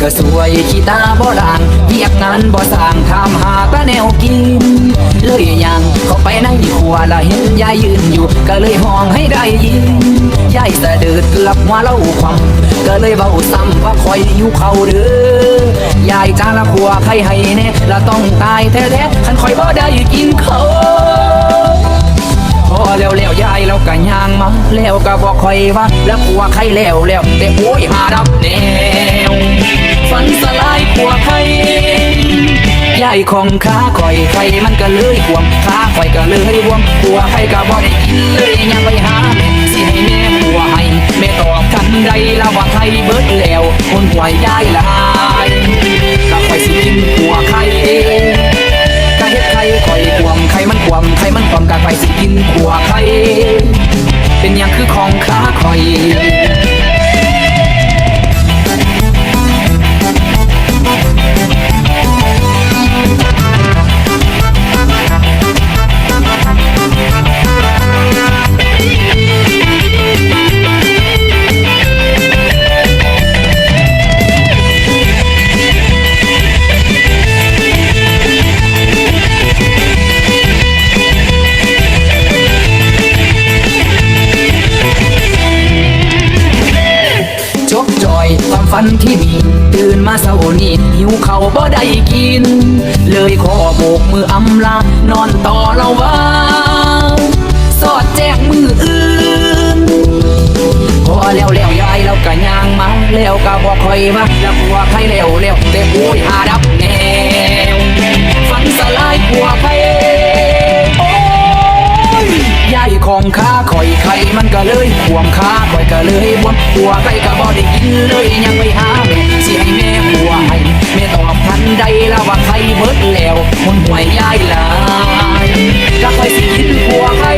ก็สวยขี้ตาบ่ด่างเรียกงานบ่สร้างทำหาก็แนวกิน เลยยังเขาไปในครัวละเห็นยายยืนอยู่ ก็เลยห้องให้ได้ยินยายสะดืดกือบหัวเล่าความก็เลยเบาซ้ำว่าคอยอยู่เขาเด้อยายจ้าละครัวใครให้แน่ละต้องตายแท้ๆคันคอยบ่ได้กินเขา ก็ย่างมา แล้วก็บอกคอยว่า แล้วกลัวใครแล้วแล้วแต่โอ้ยหาดับแนวฝันสลายกลัวใครยายของข้าคอยใครมันก็เลยห่วงข้าคอยก็เลยห่วงกลัวใครก็บ่ได้กินเลยยังไปหาแม่สิให้แม่กลัวให้แม่ตอบทันใดแล้วว่าใครเบิดแล้ว คนหวยยายลายก็คอยสิกินกลัวใครเองกะเฮ็ดไข่ข่อยควมไข่มันควมไข่มันควมกะไปสิกินขัวไข่เป็นหยังคือ ของค้าข่อย ฝันที่มี ตื่นมาเศร้านี้หิวเขาบ่ได้กิน เลยขอโบกมืออำลา นอนต่อเราว่าสอดแจกมืออื่นพอแล้วแล้วยายแล้วก็ย่างมาแล้วก็บอกคอยว่าแล้วกลัวใครแล้วแล้วแต่โอ้ยหาดับแนวฝันสลายกลัวใครโอ้ยยายของข้าคอยใครมันก็เลย วงข้าคอยก็เลยบวมกลัวใครก็บ่ได้กินเลยยังไปหาแม่สิให้แม่กลัวให้แม่ตอบทันใดแล้วว่าใครเบิดแล้วคนห่วยยายหลายก็คอยสิกินกลัวใคร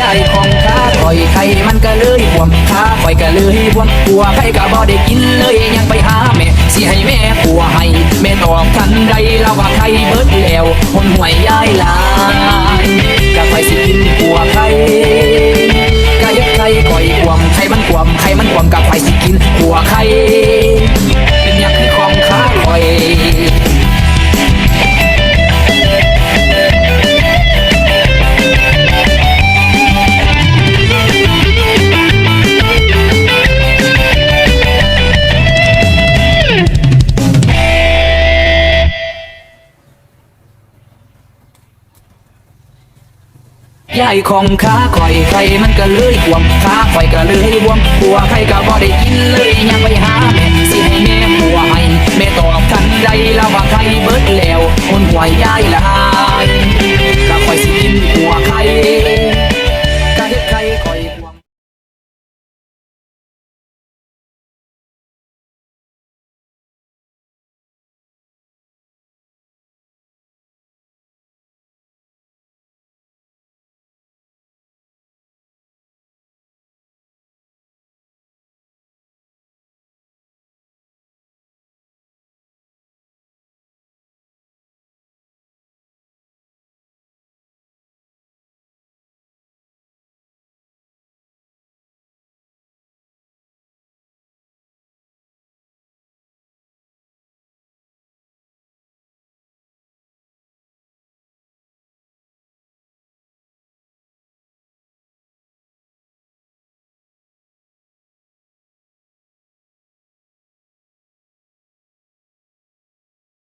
ยายของข้าคอยไข่มันก็เลยบวมข้าคอยก็เลยบวมกลัวใครก็บ่ได้กินเลยยังไปหาแม่สิให้แม่กลัวให้ ยายของข้าคอยใครมันก็เลยห่วงข้าคอยก็เลยบวมหัวใครก็บ่ได้กินเลยยังไปหาแม่สิให้แม่หัวให้แม่ตอบทันใดแล้วว่าใครเบิดแล้วคนหัวยายลา